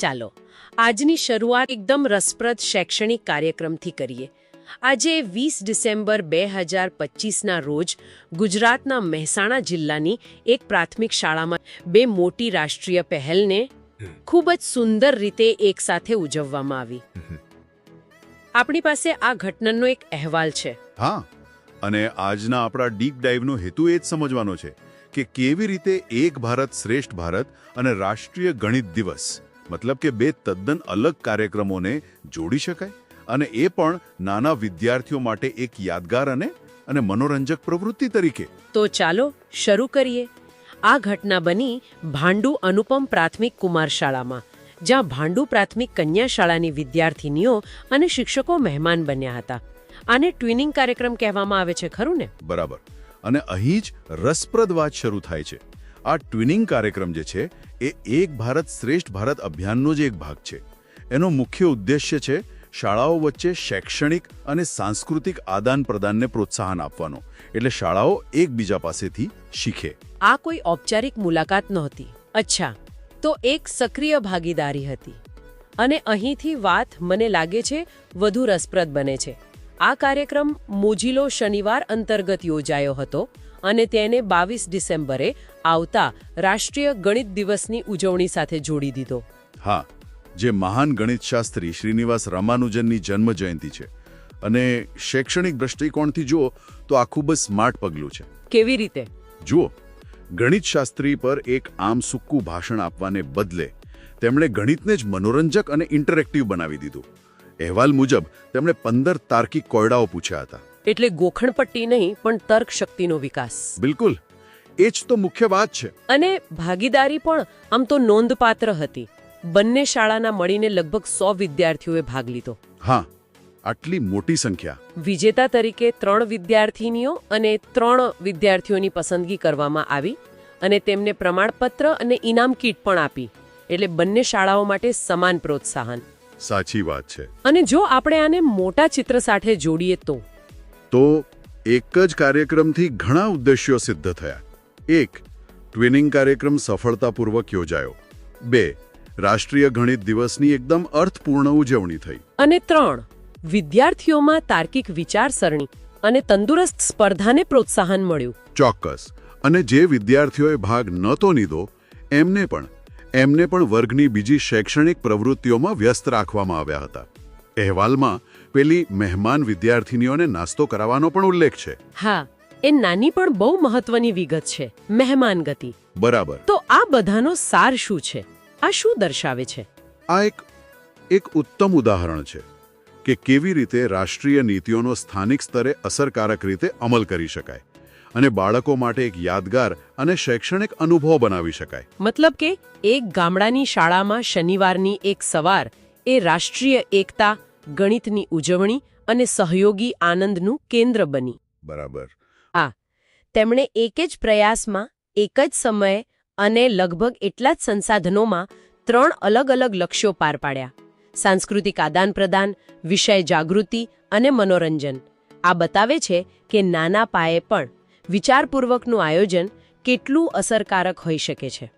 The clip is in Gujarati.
ચાલો આજની શરૂઆત એકદમ રસપ્રદ શૈક્ષણિક કાર્યક્રમથી કરીએ. આજે વીસ ડિસેમ્બર બે હજાર પચીસના રોજ ગુજરાતના મહેસાણા જિલ્લાની એક પ્રાથમિક શાળામાં બે મોટી રાષ્ટ્રીય પહેલને ખૂબ જ સુંદર રીતે એકસાથે ઉજવવામાં આવી. આપણી પાસે આ ઘટનાનો એક અહેવાલ છે. હા અને આજના આપણા ડીપ ડાઈવનો હેતુ એ જ સમજવાનો છે કે કેવી રીતે એક ભારત શ્રેષ્ઠ ભારત અને રાષ્ટ્રીય ગણિત દિવસ મતલબ કે બે તદ્દન અલગ કાર્યક્રમોને જોડી શકાય અને એ પણ નાના વિદ્યાર્થીઓ માટે એક યાદગાર અને અને મનોરંજક પ્રવૃત્તિ તરીકે. તો ચાલો શરૂ કરીએ. આ ઘટના બની ભાંડુ અનુપમ પ્રાથમિક કુમાર શાળામાં જ્યાં ભાંડુ પ્રાથમિક કન્યા શાળાની વિદ્યાર્થિનીઓ અને શિક્ષકો મહેમાન બન્યા હતા. આને ટ્વિનિંગ કાર્યક્રમ કહેવામાં આવે છે ખરું ને? બરાબર. અને અહીં જ રસપ્રદ વાત શરૂ થાય છે. આ ટ્વિનિંગ કાર્યક્રમ જે છે એ એક ભારત શ્રેષ્ઠ ભારત અભિયાનનો જ એક ભાગ છે. એનો મુખ્ય ઉદ્દેશ્ય છે શાળાઓ વચ્ચે શૈક્ષણિક અને સાંસ્કૃતિક આદાન પ્રદાનને પ્રોત્સાહન આપવાનો. એટલે શાળાઓ એકબીજા પાસેથી શીખે. આ કોઈ ઔપચારિક મુલાકાત નહોતી. અચ્છા, તો એક સક્રિય ભાગીદારી હતી. અને અહીંથી વાત મને લાગે છે વધુ રસપ્રદ બને છે. આ કાર્યક્રમ મોજીલો શનિવાર અંતર્ગત યોજાયો હતો. અને તેને બાવીસ ડિસેમ્બરે આવતા રાષ્ટ્રીય ગણિત દિવસની ઉજવણી સાથે જોડી દીધો. હા જે મહાન ગણિતશાસ્ત્રી શ્રીનિવાસ રામાનુજનની જન્મ જયંતિ છે. અને શૈક્ષણિક દ્રષ્ટિકોણથી જુઓ તો આ ખૂબ જ સ્માર્ટ પગલું છે. કેવી રીતે? જુઓ ગણિતશાસ્ત્રી પર એક આમ સુક્કું ભાષણ આપવાને બદલે તેમણે ગણિતને જ મનોરંજક અને ઇન્ટરેક્ટિવ બનાવી દીધું. અહેવાલ મુજબ તેમણે પંદર તાર્કિક કોયડાઓ પૂછ્યા હતા. એટલે ગોખણપટ્ટી નહીં પણ તર્ક શક્તિનો વિકાસ. બિલકુલ. એ જ તો મુખ્ય વાત છે. અને ભાગીદારી પણ આમ તો નોંધપાત્ર હતી. બંને શાળાના મળીને લગભગ સો વિદ્યાર્થીઓએ ભાગ લીધો. હા આટલી મોટી સંખ્યા. વિજેતા તરીકે ત્રણ વિદ્યાર્થીનીઓ અને ત્રણ વિદ્યાર્થીઓની પસંદગી કરવામાં આવી અને તેમને પ્રમાણપત્ર અને ઇનામ કીટ પણ આપી. એટલે બંને શાળાઓ માટે સમાન પ્રોત્સાહન. સાચી વાત છે. અને જો આપણે આને મોટા ચિત્ર સાથે જોડીએ તો તો એક જ કાર્યક્રમથી ઘણા ઉદ્દેશ્યો સિદ્ધ થયા. એક ટ્વિનિંગ કાર્યક્રમ સફળતાપૂર્વક યોજાયો. બે રાષ્ટ્રીય ગણિત દિવસની એકદમ અર્થપૂર્ણ ઉજવણી થઈ. અને ત્રણ વિદ્યાર્થીઓમાં તાર્કિક વિચારસરણી અને તંદુરસ્ત સ્પર્ધાને પ્રોત્સાહન મળ્યું. ચોક્કસ. અને જે વિદ્યાર્થીઓએ ભાગ નહોતો લીધો એમને પણ એમને પણ વર્ગની બીજી શૈક્ષણિક પ્રવૃત્તિઓમાં વ્યસ્ત રાખવામાં આવ્યા હતા. અહેવાલમાં પેલી મહેમાન વિદ્યાર્થીનીઓને નાસ્તો કરાવવાનો પણ ઉલ્લેખ છે. હા એ નાની પણ બહુ મહત્વની વિગત છે મહેમાન ગતિ. બરાબર. તો આ બધાનો સાર શું છે? આ શું દર્શાવે છે? આ એક એક ઉત્તમ ઉદાહરણ છે કે કેવી રીતે રાષ્ટ્રીય નીતિઓનો સ્થાનિક સ્તરે અસરકારક રીતે અમલ કરી શકાય અને બાળકો માટે એક યાદગાર અને શૈક્ષણિક અનુભવ બનાવી શકાય. મતલબ કે એક ગામડાની શાળામાં શનિવારની એક સવાર એ રાષ્ટ્રીય એકતા ગણિતની ઉજવણી અને સહયોગી આનંદનું કેન્દ્ર બની. બરાબર. તેમણે એક જ પ્રયાસમાં એક જ સમયે અને લગભગ એટલા જ સંસાધનોમાં ત્રણ અલગ અલગ લક્ષ્યો પાર પાડ્યા. સાંસ્કૃતિક આદાનપ્રદાન વિષય જાગૃતિ અને મનોરંજન. આ બતાવે છે કે નાના પાયે પણ વિચારપૂર્વકનું આયોજન કેટલું અસરકારક હોઈ શકે છે.